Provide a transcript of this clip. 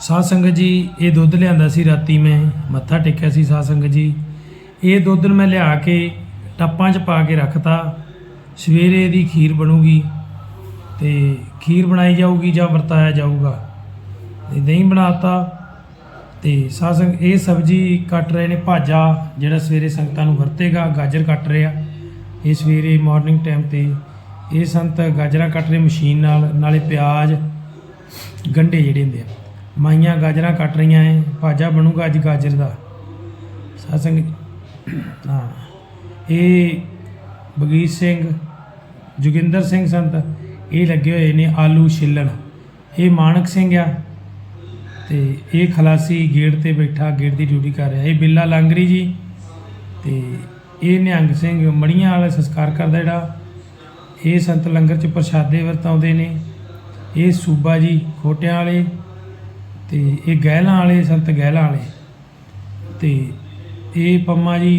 ਸਾਧ ਸੰਗਤ ਜੀ, ਇਹ ਦੁੱਧ ਲਿਆਂਦਾ ਸੀ ਰਾਤੀ ਮੈਂ, ਮੱਥਾ ਟੇਕਿਆ ਸੀ ਸਾਧ ਸੰਗਤ ਜੀ। ਇਹ ਦੁੱਧ ਮੈਂ ਲਿਆ ਕੇ ਟੱਪਾਂ 'ਚ ਪਾ ਕੇ ਰੱਖਤਾ। ਸਵੇਰੇ ਇਹਦੀ ਖੀਰ ਬਣੂਗੀ ਤੇ ਖੀਰ ਬਣਾਈ ਜਾਊਗੀ ਜਾਂ ਵਰਤਾਇਆ ਜਾਊਗਾ। ਤੇ ਦਹੀਂ ਬਣਾਤਾ ਤੇ ਸਾਧ ਸੰਗਤ ਇਹ ਸਬਜੀ ਕੱਟ ਰਹੇ ਨੇ ਭਾਜਾ, ਜਿਹੜਾ ਸਵੇਰੇ ਸੰਗਤਾਂ ਨੂੰ ਵਰਤੇਗਾ, ਗਾਜਰ ਕੱਟ ਰਿਹਾ ਇਹ ਸਵੇਰੇ ਮਾਰਨਿੰਗ ਟਾਈਮ ਤੇ ਇਹ ਸੰਤ ਗਾਜਰਾਂ ਕੱਟ ਰਹੇ ਮਸ਼ੀਨ ਨਾਲ, ਨਾਲੇ ਪਿਆਜ਼, ਗੰਢੇ ਜਿਹੜੇ ਹੁੰਦੇ ਆ। ਮਾਈਆਂ ਗਾਜਰਾਂ ਕੱਟ ਰਹੀਆਂ ਐ, ਭਾਜਾ ਬਣੂਗਾ ਅੱਜ ਗਾਜਰ ਦਾ। ਸਾਸੰਗ ਹਾਂ। ਇਹ ਬਗੀਰ ਸਿੰਘ, ਜੋਗਿੰਦਰ ਸਿੰਘ ਸੰਤ, ਇਹ ਲੱਗੇ ਹੋਏ ਨੇ ਆਲੂ ਛਿੱਲਣ। ਇਹ ਮਾਨਕ ਸਿੰਘ ਆ ਤੇ ਇਹ ਖਲਾਸੀ ਗੇਟ ਤੇ ਬੈਠਾ, ਗੇਟ ਦੀ ਡਿਊਟੀ ਕਰ ਰਿਹਾ। ਇਹ ਬਿੱਲਾ ਲਾਂਗਰੀ ਜੀ ਤੇ ਇਹ ਨਿਹੰਗ ਸਿੰਘ ਮੜੀਆਂ ਵਾਲਾ ਸੰਸਕਾਰ ਕਰਦਾ ਜਿਹੜਾ। ਇਹ ਸੰਤ ਲੰਗਰ ਚ ਪ੍ਰਸ਼ਾਦੇ ਵਰਤਾਉਂਦੇ ਨੇ। ਇਹ ਸੂਬਾ ਜੀ ਖੋਟਿਆਂ ਵਾਲੇ ਤੇ ਇਹ ਗਹਿਲਾਂ ਵਾਲੇ ਸੰਤ ਗਹਿਲਾਂ ਵਾਲੇ ਤੇ ਇਹ ਪੰਮਾ ਜੀ